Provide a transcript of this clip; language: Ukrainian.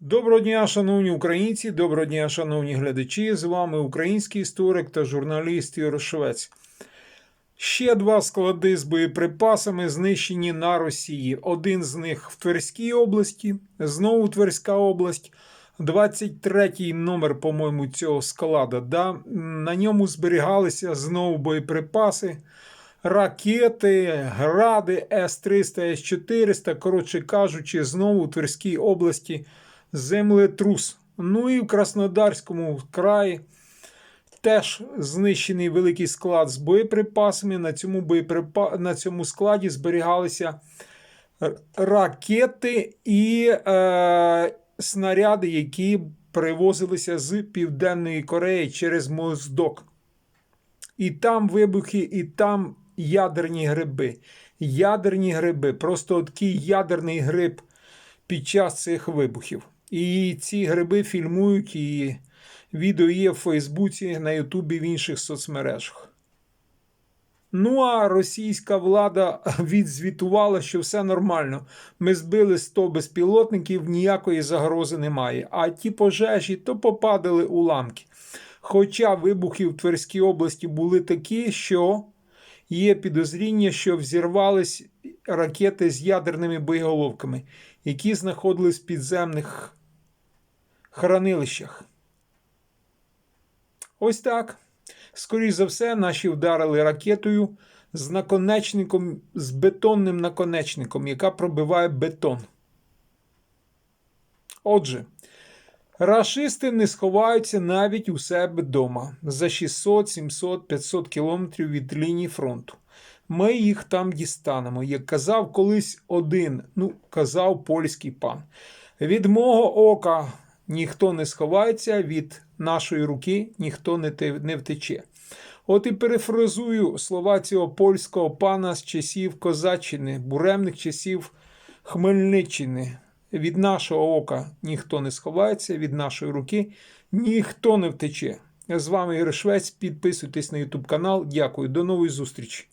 Доброго дня, шановні українці, доброго дня, шановні глядачі. З вами український історик та журналіст Ігор Швець. Ще два склади з боєприпасами знищені на Росії. Один з них в Тверській області, знову Тверська область. 23-й номер, по-моєму, цього складу. Да? На ньому зберігалися знову боєприпаси, ракети, гради С-300, С-400. Коротше кажучи, знову у Тверській області землетрус. Ну і в Краснодарському краї теж знищений великий склад з боєприпасами. На цьому, боєприпа... на цьому складі зберігалися ракети і е... снаряди, які привозилися з Південної Кореї через Моздок. І там вибухи, і там ядерні гриби. Ядерні гриби. Просто такий ядерний гриб під час цих вибухів. І ці гриби фільмують, і відео є в Фейсбуці, на Ютубі, в інших соцмережах. Ну а російська влада відзвітувала, що все нормально. Ми збили 100 безпілотників, ніякої загрози немає. А ті пожежі то попадали уламки. Хоча вибухи в Тверській області були такі, що є підозріння, що взірвались ракети з ядерними боєголовками, які знаходились в підземних хранилищах. Ось так. Скоріше за все, наші вдарили ракетою з наконечником, з бетонним наконечником, яка пробиває бетон. Отже, рашисти не сховаються навіть у себе вдома за 600, 700, 500 кілометрів від лінії фронту. Ми їх там дістанемо, як казав колись один, ну, казав польський пан. Від мого ока ніхто не сховається, від нашої руки ніхто не, те- не втече. От і перефразую слова цього польського пана з часів Козаччини, буремних часів Хмельниччини. Від нашого ока ніхто не сховається, від нашої руки ніхто не втече. З вами Ігор Швець. Підписуйтесь на YouTube канал. Дякую. До нової зустрічі.